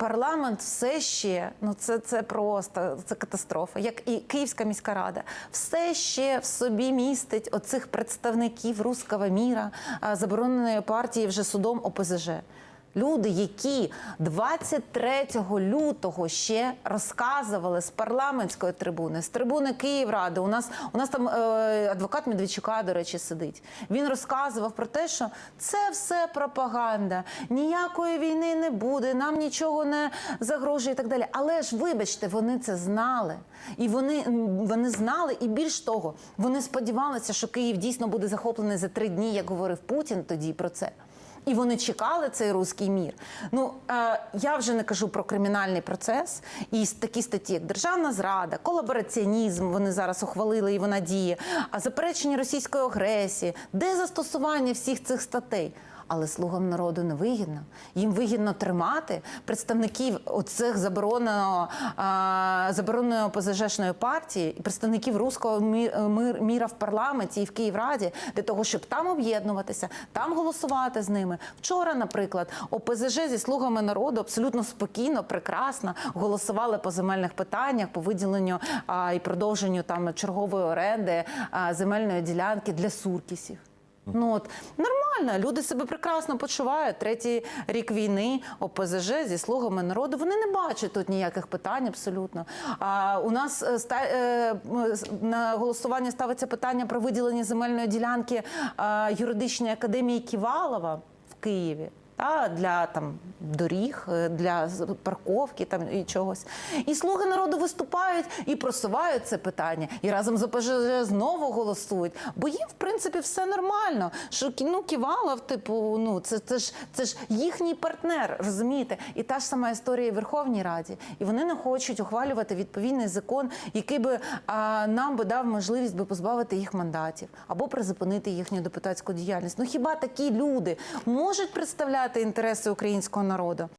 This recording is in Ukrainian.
Парламент все ще, ну це, це просто це катастрофа, як і Київська міська рада, все ще в собі містить оцих представників руського міра, забороненої партії вже судом ОПЗЖ. Люди, які 23 лютого ще розказували з парламентської трибуни, з трибуни Київради. У нас у нас там е, адвокат Медведчука, до речі, сидить. Він розказував про те, що це все пропаганда, ніякої війни не буде, нам нічого не загрожує і так далі. Але ж, вибачте, вони це знали. І вони, вони знали, і більш того, вони сподівалися, що Київ дійсно буде захоплений за три дні, як говорив Путін тоді про це. І вони чекали цей руський мір. Ну е, я вже не кажу про кримінальний процес і такі статті, як державна зрада, колабораціонізм. Вони зараз ухвалили і вона діє. А заперечення російської агресії, де застосування всіх цих статей. Але слугам народу не вигідно. Їм вигідно тримати представників оцих забороненого забороненої ОПЗЖшної партії і представників руського мі- міра в парламенті і в Київраді для того, щоб там об'єднуватися, там голосувати з ними. Вчора, наприклад, ОПЗЖ зі слугами народу абсолютно спокійно, прекрасно голосували по земельних питаннях, по виділенню і продовженню там чергової оренди земельної ділянки для суркісів. Ну от нормально, люди себе прекрасно почувають. Третій рік війни ОПЗЖ зі слугами народу. Вони не бачать тут ніяких питань абсолютно. А у нас е, е, на голосування ставиться питання про виділення земельної ділянки юридичної академії Ківалова в Києві. Та, для там доріг, е, для парковки там і чогось. І слуги народу виступають і просувають це питання, і разом з ОПЖ знову голосують. Бо їм, в принципі, все нормально. Що ну, Ківалов, типу, ну це, це ж це ж їхній партнер, розумієте? І та ж сама історія в Верховній Раді. І вони не хочуть ухвалювати відповідний закон, який би а, нам би дав можливість би позбавити їх мандатів або призупинити їхню депутатську діяльність. Ну хіба такі люди можуть представляти інтереси українського народу?